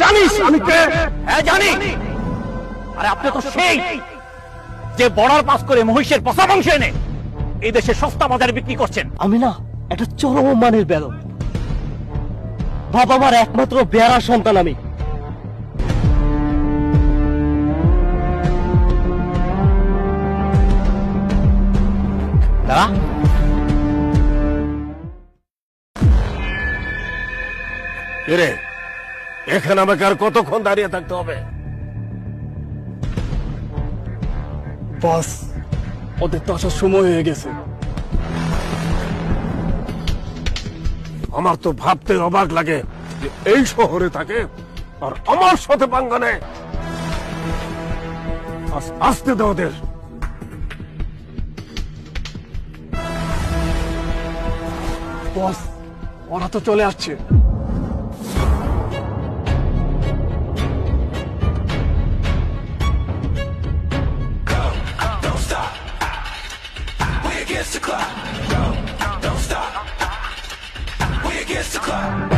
জানিস আমি কে? হ্যাঁ জানি। আরে আপনি তো সেই যে বর্ডার পাস করে মহিষের পচা মাংস এনে এই দেশে সস্তা বাজারে বিক্রি করছেন। আমি না এটা চরম মানের বেরো বাবা মার একমাত্র বেয়ারা সন্তান আমি। দাঁড়া। রে? এখানে আমাকে আর কতক্ষণ দাঁড়িয়ে থাকতে হবে? বস ওদের তো আসার সময় হয়ে গেছে। আমার তো ভাবতে অবাক লাগে যে এই শহরে থাকে আর আমার সাথে পাঙ্গা নেয় আসতে দাও ওদের। বস ওরা তো চলে আসছে। against the clock. Go, don't stop. We against the clock.